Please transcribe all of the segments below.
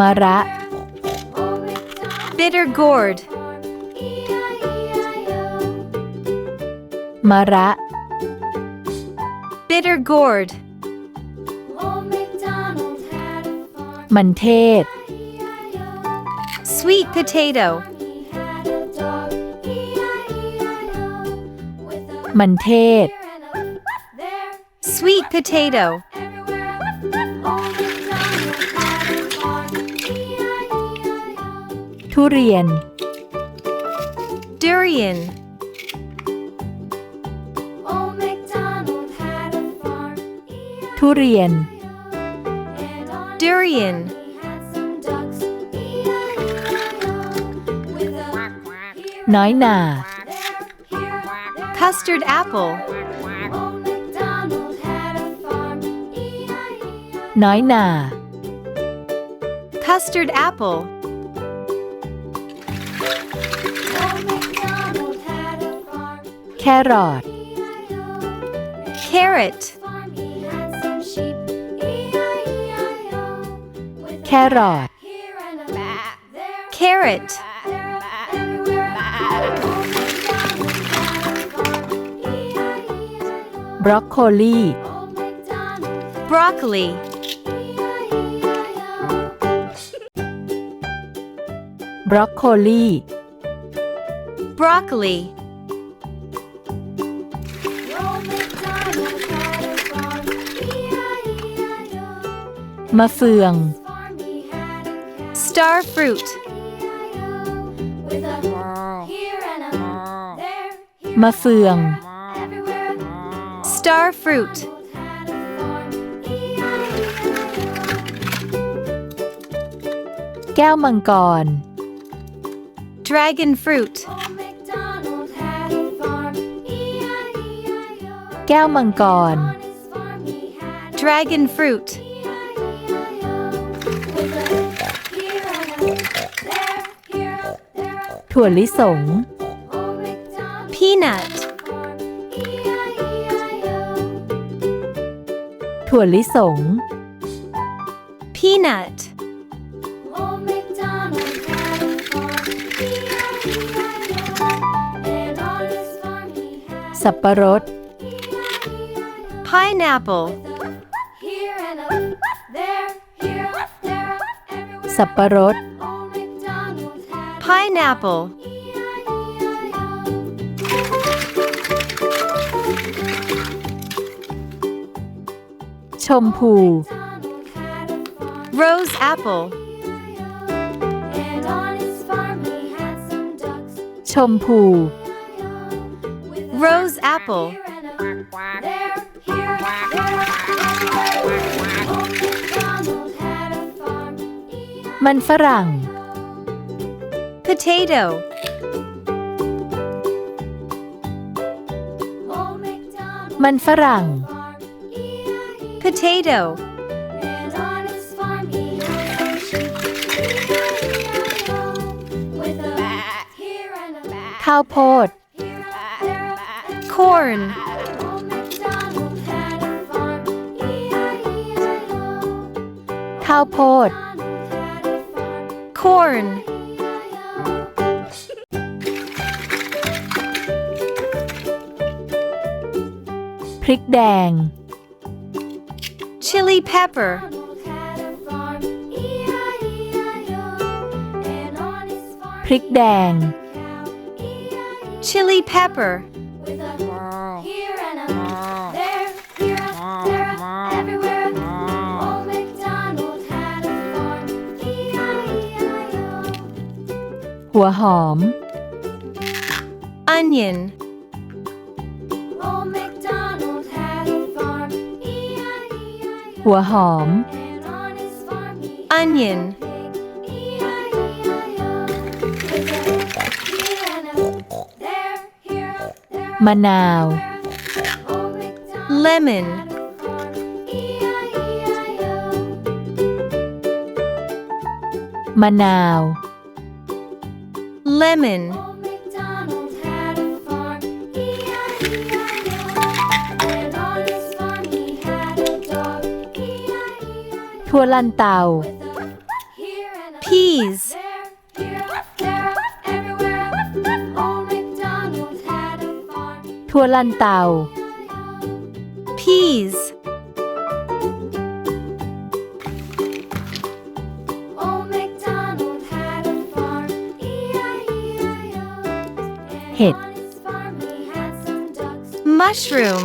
มะระ bitter gourd, มะระ bitter gourd, มันเทศ sweet potato, มันเทศ sweet potato, ทุเรียน durian, Old MacDonald had a farm. ทุเรียน And on durian, he had some ducks. E-I-E-I-O. With a here น้อยหนา there, here, there. custard apple, Old MacDonald had a farm. E-I-E-I-O. น้อยหนา custard apple, แครอท E-I-O. carrot, farm he had some sheep. E-I-E-I-O. With a แครอท here and a there, carrot, there, everywhere. Old MacDonald had a farm. E-I-E-I-O. บรอกโคลี Old MacDonald broccoli, E-I-E-I-O. บรอกโคลี broccoli, มะเฟือง Farm he had a cow. star fruit, E-I-O. With a here and a there, here มะเฟือง everywhere. star fruit, Had a farm. E-I-E-I-O. แก้วมังกร dragon fruit, Old MacDonald had a farm. E-I-E-I-O. แก้วมังกร On his farm he had dragon fruit, ถั่วลิสง peanut ถั่วลิสง peanut สับปะรด pineapple สับปะรด pineapple, E-I-E-I-O. ชมพู MacDonald had a farm. rose apple, And on his farm he potato, Old MacDonald มันฝรั่ง farm. E-I-E. potato, And on his farm พริกแดง chili pepper, Donald had a farm. E-I-E-I-O. And on his farm พริกแดง cow. E-I-E-I-O. chili pepper, With a here and a there, here, there, everywhere. Old MacDonald had a farm. E-I-E-I-O. หัวหอม onion, หัวหอม onion มะนาว lemon มะนาว lemon E-I-E-I-O. ทั่วลันเตา With a here and a Peas. there, here, there, everywhere. Old MacDonald had a farm, ทั่วลันเตา E-I-E-I-O. Peas. Old MacDonald had a farm, E-I-E-I-O. And Hit. on his farm he had some ducks, Mushroom.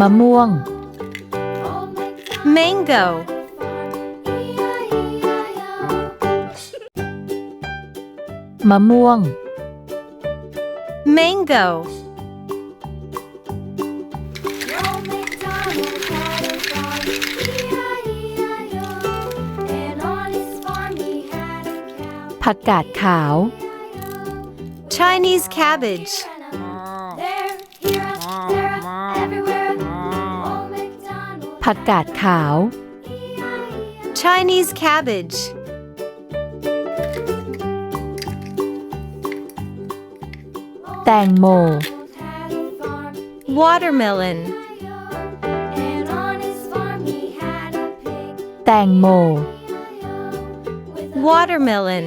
มะม่วง Old MacDonald Mango. had a farm, E-I-E-I-O. มะม่วง Mango. Old MacDonald had a farm, E-I-E-I-O. And on his farm he had a cow, ผักกาดขาว E-I-E-I-O. Chinese cabbage. ผักกาดขาว E-I-E-I-O. Chinese cabbage. แตงโม had a farm, Watermelon. and on his farm he had a pig. แตงโม With a Watermelon.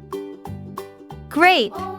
Grape.